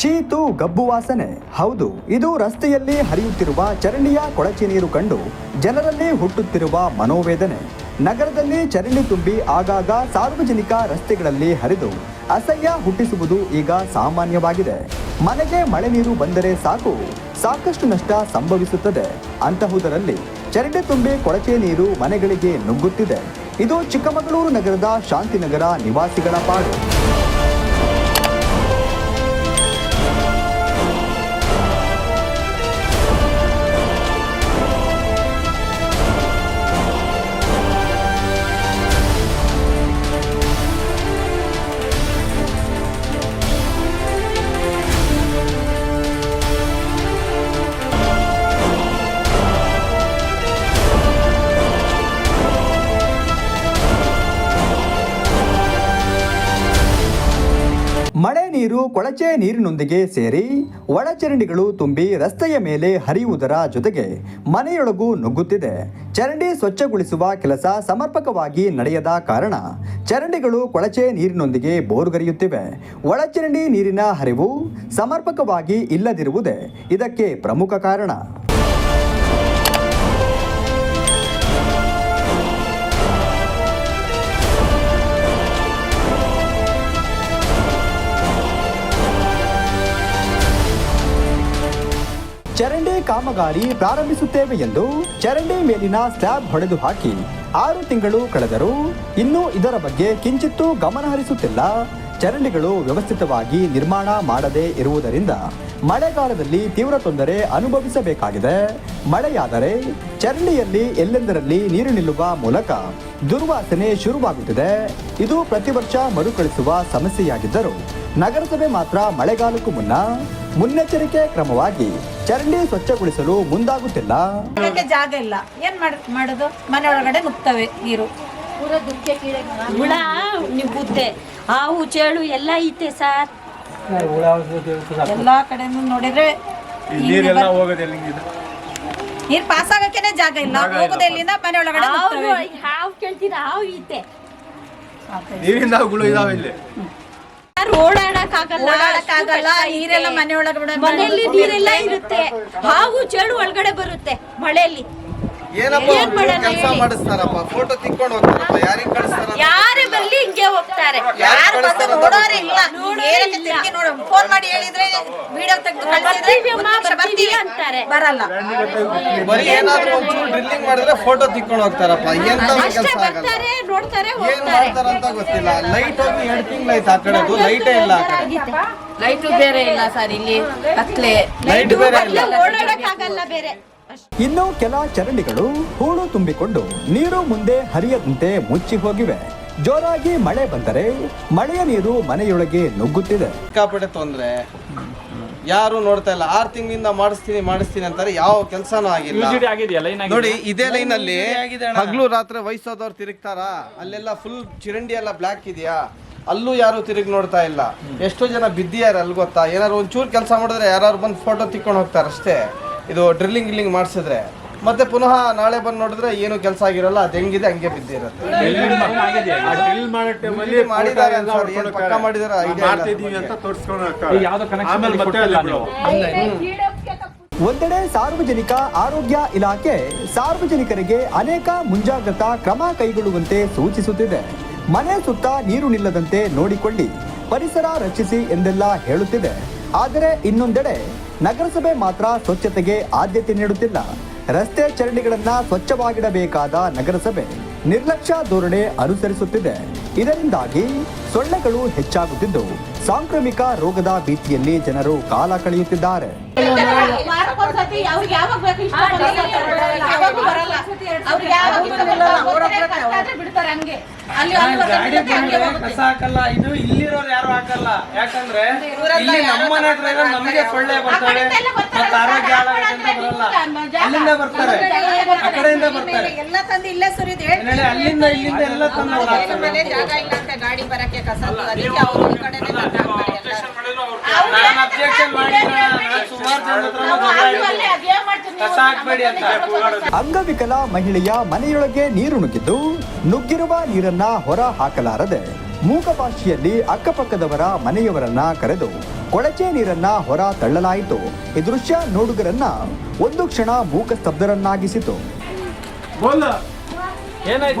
ಚೀತು ಗಬ್ಬು ವಾಸನೆ. ಹೌದು, ಇದು ರಸ್ತೆಯಲ್ಲಿ ಹರಿಯುತ್ತಿರುವ ಚರಂಡಿಯ ಕೊಳಚೆ ನೀರು ಕಂಡು ಜನರಲ್ಲಿ ಹುಟ್ಟುತ್ತಿರುವ ಮನೋವೇದನೆ. ನಗರದಲ್ಲಿ ಚರಂಡಿ ತುಂಬಿ ಆಗಾಗ ಸಾರ್ವಜನಿಕ ರಸ್ತೆಗಳಲ್ಲಿ ಹರಿದು ಅಸಹ್ಯ ಹುಟ್ಟಿಸುವುದು ಈಗ ಸಾಮಾನ್ಯವಾಗಿದೆ. ಮನೆಗೆ ಮಳೆ ನೀರು ಬಂದರೆ ಸಾಕು, ಸಾಕಷ್ಟು ನಷ್ಟ ಸಂಭವಿಸುತ್ತದೆ. ಅಂತಹುದರಲ್ಲಿ ಚರಂಡಿ ತುಂಬಿ ಕೊಳಚೆ ನೀರು ಮನೆಗಳಿಗೆ ನುಗ್ಗುತ್ತಿದೆ. ಇದು ಚಿಕ್ಕಮಗಳೂರು ನಗರದ ಶಾಂತಿನಗರ ನಿವಾಸಿಗಳ ಪಾಡು. ನೀರು ಕೊಳಚೆ ನೀರಿನೊಂದಿಗೆ ಸೇರಿ ಒಳಚರಂಡಿಗಳು ತುಂಬಿ ರಸ್ತೆಯ ಮೇಲೆ ಹರಿಯುವುದರ ಜೊತೆಗೆ ಮನೆಯೊಳಗೂ ನುಗ್ಗುತ್ತಿದೆ. ಚರಂಡಿ ಸ್ವಚ್ಛಗೊಳಿಸುವ ಕೆಲಸ ಸಮರ್ಪಕವಾಗಿ ನಡೆಯದ ಕಾರಣ ಚರಂಡಿಗಳು ಕೊಳಚೆ ನೀರಿನೊಂದಿಗೆ ಬೋರ್ಗರಿಯುತ್ತಿವೆ. ಒಳಚರಂಡಿ ನೀರಿನ ಹರಿವು ಸಮರ್ಪಕವಾಗಿ ಇಲ್ಲದಿರುವುದೇ ಇದಕ್ಕೆ ಪ್ರಮುಖ ಕಾರಣ. ಚರಂಡಿ ಕಾಮಗಾರಿ ಪ್ರಾರಂಭಿಸುತ್ತೇವೆ ಎಂದು ಚರಂಡಿ ಮೇಲಿನ ಸ್ಲ್ಯಾಬ್ ಹೊಡೆದು ಹಾಕಿ ಆರು ತಿಂಗಳು ಕಳೆದರೂ ಇನ್ನೂ ಇದರ ಬಗ್ಗೆ ಕಿಂಚಿತ್ತೂ ಗಮನ ಹರಿಸುತ್ತಿಲ್ಲ. ಚರಂಡಿಗಳು ವ್ಯವಸ್ಥಿತವಾಗಿ ನಿರ್ಮಾಣ ಮಾಡದೇ ಇರುವುದರಿಂದ ಮಳೆಗಾಲದಲ್ಲಿ ತೀವ್ರ ತೊಂದರೆ ಅನುಭವಿಸಬೇಕಾಗಿದೆ. ಮಳೆಯಾದರೆ ಚರಂಡಿಯಲ್ಲಿ ಎಲ್ಲೆಂದರಲ್ಲಿ ನೀರು ನಿಲ್ಲುವ ಮೂಲಕ ದುರ್ವಾಸನೆ ಶುರುವಾಗುತ್ತಿದೆ. ಇದು ಪ್ರತಿ ವರ್ಷ ಮರುಕಳಿಸುವ ಸಮಸ್ಯೆಯಾಗಿದ್ದರೂ ನಗರಸಭೆ ಮಾತ್ರ ಮಳೆಗಾಲಕ್ಕೂ ಮುನ್ನ ಮುನ್ನೆಚ್ಚರಿಕೆ ಕ್ರಮವಾಗಿ ಚರಂಡಿ ಸ್ವಚ್ಛಗೊಳಿಸಲು ಮುಂದಾಗುತ್ತಿಲ್ಲ. ಅದಕ್ಕೆ ಜಾಗ ಇಲ್ಲ. ಏನ್ ಮಾಡ್- ಮಾಡೋದು? ಮನೆ ಒಳಗಡೆ ನುಗ್ತವೆ ನೀರು. ಹುಳ ನಿಬ್ಬುತ್ತೆ ಹಾವು ಚೇಳು ಎಲ್ಲ ಐತೆ ಸರ್. ಎಲ್ಲಾ ಕಡೆನೂ ನೋಡಿದ್ರೆ ನೀರೆಲ್ಲ ಹೋಗೋದು ಎಲ್ಲಿಂದ ನೀರ್ ಪಾಸ್ ಆಗಕ್ಕೇನೆ ಜಾಗ ಇಲ್ಲ. ಹೋಗೋದು ಎಲ್ಲಿಂದ ಮನೆ ಒಳಗಡೆ ಹಾವು ಕೇಳ್ತೀರಾ ಹಾವು ಕೇಳ್ತೀರ? ಹಾವು ಐತೆ. ನೀರಿಂದ ಹುಳು ಇದಾವೆ ಇಲ್ಲಿ. ಯಾರು ಓಡಾಡಕ್ ಆಗಲ್ಲ ಓಡಾಡಕ್ಕಾಗಲ್ಲ ನೀರೆಲ್ಲ ಮನೆ ಒಳಗಡೆ ಮನೆಯಲ್ಲಿ ನೀರೆಲ್ಲ ಇರುತ್ತೆ. ಹಾವು ಚಳು ಒಳಗಡೆ ಬರುತ್ತೆ ಮಳೆಯಲ್ಲಿ. ಏನಪ್ಪ ಕೆಲಸ? ಮಾಡಿಸ್ತಾರಪ್ಪ? ಫೋಟೋ ತಿಕ್ಕೊಂಡು ಹೋಗ್ತಾರಪ್ಪ ಯಾರಿಗೆ ಕಳಿಸ್ತಾರ ಯಾರೇ ಬರ್ಲಿ ಹಿಂಗೆ ಹೋಗ್ತಾರೆ. ಯಾರು ಬಂದು ನೋಡೋರೇ ಇಲ್ಲ ಏನಕ್ಕೆ ಇಲ್ಲ. ತಿರ್ಗಿ ಫೋನ್ ಮಾಡಿ ಹೇಳಿದ್ರೆ ವಿಡಿಯೋ ತೆಗೆದು ಬರ್ತೀವಿ ಬರ್ತೀವಿ ಅಂತಾರೆ. ಬರಲ್ಲ. ಬರೀ ಏನಾದ್ರು ಒಂಚೂರು ಡ್ರಿಲ್ಲಿಂಗ್ ಮಾಡಿದ್ರೆ ಫೋಟೋ ತಿಕ್ಕೊಂಡು ಹೋಗ್ತಾರಪ್ಪ ಕೆಲಸ ಆಗಲ್ಲ. ನೋಡ್ತಾರೆ ಏನ್ ಹೋಗ್ತಾರೆ. ಮಾಡ್ತಾರಂತ ಗೊತ್ತಿಲ್ಲ. ಲೈಟ್ ಹೋಗಿ ಎರಡು ತಿಂಗಳು ಆಯ್ತು ಆ ಕಡೆದು ಲೈಟೇ ಇಲ್ಲ ಆ ಕಡೆ. ಲೈಟು ಬೇರೆ ಇಲ್ಲ ಸರ್ ಇಲ್ಲಿ ಕತ್ಲೆ. ಲೈಟ್ ಬೇರೆ ಇಲ್ಲ. ಬೇರೆ. ಇನ್ನು ಕೆಲ ಚರಂಡಿಗಳು ಹೂಳು ತುಂಬಿಕೊಂಡು ನೀರು ಮುಂದೆ ಹರಿಯದಂತೆ ಮುಚ್ಚಿ ಹೋಗಿವೆ. ಜೋರಾಗಿ ಮಳೆ ಬಂದರೆ ಮಳೆಯ ನೀರು ಮನೆಯೊಳಗೆ ನುಗ್ಗುತ್ತಿದೆ. ಸಿಕ್ಕಾಪಟ್ಟೆ ತೊಂದ್ರೆ. ಯಾರು ನೋಡ್ತಾ ಇಲ್ಲ. ಆರ್ ತಿಂಗಳಿಂದ ಮಾಡಿಸ್ತೀನಿ ಮಾಡಿಸ್ತೀನಿ ಅಂತಾರೆ. ಯಾವ ಕೆಲಸನೂ ಆಗಿಲ್ಲ. ಆಗಿದೆಯಲ್ಲ ನೋಡಿ ಇದೇ ಲೈನ್ ಅಲ್ಲಿ ಹಗ್ಲು ರಾತ್ರಿ ವಯಸ್ಸಾದವ್ರು ತಿರುಗ್ತಾರ? ಅಲ್ಲೆಲ್ಲ ಫುಲ್ ಚಿರಂಡಿ ಎಲ್ಲ ಬ್ಲಾಕ್ ಇದೆಯಾ? ಅಲ್ಲೂ ಯಾರು ತಿರುಗಿ ನೋಡ್ತಾ ಇಲ್ಲ. ಎಷ್ಟೋ ಜನ ಬಿದ್ದಿಯಾರ ಅಲ್ಲಿ ಗೊತ್ತಾ? ಏನಾರು ಒಂಚೂರು ಕೆಲಸ ಮಾಡಿದ್ರೆ ಯಾರು ಬಂದು ಫೋಟೋ ತಿಕ್ಕೊಂಡು ಹೋಗ್ತಾರೆ ಅಷ್ಟೇ ಇದು ಡ್ರಿಲ್ಲಿಂಗ್ ಗಿಲ್ಲಿಂಗ್ ಮಾಡಿಸಿದ್ರೆ ಮತ್ತೆ ಪುನಃ ನಾಳೆ ಬಂದು ನೋಡಿದ್ರೆ ಏನು ಕೆಲಸ ಆಗಿರಲ್ಲ ಅದು ಹೆಂಗಿದೆ ಹಂಗೆ ಬಿದ್ದಿರುತ್ತೆ ಮಾಡಿದ್ದಾರೆ. ಪಕ್ಕ ಮಾಡಿದಾರೆ ಒಂದೆಡೆ ಸಾರ್ವಜನಿಕ ಆರೋಗ್ಯ ಇಲಾಖೆ ಸಾರ್ವಜನಿಕರಿಗೆ ಅನೇಕ ಮುಂಜಾಗ್ರತಾ ಕ್ರಮ ಕೈಗೊಳ್ಳುವಂತೆ ಸೂಚಿಸುತ್ತಿದೆ. ಮನೆ ಸುತ್ತ ನೀರು ನಿಲ್ಲದಂತೆ ನೋಡಿಕೊಳ್ಳಿ ಪರಿಸರ ರಕ್ಷಿಸಿ ಎಂದೆಲ್ಲ ಹೇಳುತ್ತಿದೆ. ಆದರೆ ಇನ್ನೊಂದೆಡೆ ನಗರಸಭೆ ಮಾತ್ರ ಸ್ವಚ್ಛತೆಗೆ ಆದ್ಯತೆ ನೀಡುತ್ತಿಲ್ಲ. ರಸ್ತೆ ಚರಂಡಿಗಳನ್ನ ಸ್ವಚ್ಛವಾಗಿಡಬೇಕಾದ ನಗರಸಭೆ ನಿರ್ಲಕ್ಷ್ಯ ಧೋರಣೆ ಅನುಸರಿಸುತ್ತಿದೆ. ಇದರಿಂದಾಗಿ ಸೊಳ್ಳೆಗಳು ಹೆಚ್ಚಾಗುತ್ತಿದ್ದು, ಸಾಂಕ್ರಾಮಿಕ ರೋಗದ ಭೀತಿಯಲ್ಲಿ ಜನರು ಕಾಲ ಕಳೆಯುತ್ತಿದ್ದಾರೆ. ಯಾವಾಗೂ ಬರಲ್ಲ. ಅವ್ರಿಗೆ ಯಾವಾಗ ಇಷ್ಟ ಬರಲ್ಲ. ಅವ್ರ ಹತ್ರ ಬಿಡ್ತಾರೆ ಹಂಗೆ. ಅಲ್ಲಿ ಅಲ್ಲಿ ಬರ್ತಾರೆ, ಹಂಗೆ ಕಸ ಹಾಕಲ್ಲ ಇದು ಇಲ್ಲಿರೋರು ಯಾರು ಹಾಕಲ್ಲ. ಯಾಕಂದ್ರೆ ಇಲ್ಲಿ ನಮ್ಮ ಮನೆ ಹತ್ರ ಇರೋ ನಮಗೆ ಸೊಳ್ಳೆ ಬರ್ತಾರೆ. ಮತ್ತೆ ಆರೋಗ್ಯ ಹಾಳಾಗುತ್ತೆ ಬರಲ್ಲ. ಅಲ್ಲಿಂದ ಬರ್ತಾರೆ. ಆ ಕಡೆಯಿಂದ ಬರ್ತಾರೆ. ಎಲ್ಲ ತಂದು ಇಲ್ಲೇ ಸುರಿದು ಅಲ್ಲಿಂದ ಇಲ್ಲಿಂದ ಎಲ್ಲ ತಂದು ಜಾಗ ಇಲ್ಲ ಅಂತ ಗಾಡಿ ಬರಕ್ಕೆ ಕಸ ಅದಕ್ಕೆ ಅವ್ರ ಕಡೆ ಕಡೆನೇ. ನಾನು ಅಬ್ಜೆಕ್ಷನ್ ಮಾಡಿದ್ರೆ ನಾನು ಸುಮಾರು ಜನ ಹತ್ರನೂ ಕಸ ಹಾಕ್ಬೇಡಿ ಅಂತ. ಅಂಗವಿಕಲ ಮಹಿಳೆಯ ಮನೆಯೊಳಗೆ ನೀರು ನುಗ್ಗಿದ್ದು ನುಗ್ಗಿರುವ ನೀರನ್ನ ಹೊರ ಹಾಕಲಾರದೆ ಮೂಕ ಭಾಷೆಯಲ್ಲಿ ಅಕ್ಕಪಕ್ಕದವರ ಮನೆಯವರನ್ನ ಕರೆದು ಕೊಳಚೆ ನೀರನ್ನ ಹೊರ ತಳ್ಳಲಾಯಿತು. ಈ ದೃಶ್ಯ ನೋಡುಗರನ್ನ ಒಂದು ಕ್ಷಣ ಮೂಕ ಸ್ತಬ್ಧರನ್ನಾಗಿಸಿತು ಏನಾಯ್ತು?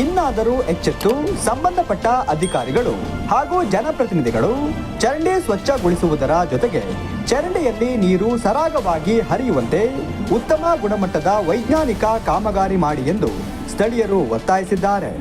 ಇನ್ನಾದರೂ ಎಚ್ಚೆತ್ತು ಸಂಬಂಧಪಟ್ಟ ಅಧಿಕಾರಿಗಳು ಹಾಗೂ ಜನಪ್ರತಿನಿಧಿಗಳು ಚರಂಡಿ ಸ್ವಚ್ಛಗೊಳಿಸುವುದರ ಜೊತೆಗೆ ಚರಂಡಿಯಲ್ಲಿ ನೀರು ಸರಾಗವಾಗಿ ಹರಿಯುವಂತೆ ಉತ್ತಮ ಗುಣಮಟ್ಟದ ವೈಜ್ಞಾನಿಕ ಕಾಮಗಾರಿ ಮಾಡಿ ಎಂದು ಸ್ಥಳೀಯರು ಒತ್ತಾಯಿಸಿದ್ದಾರೆ.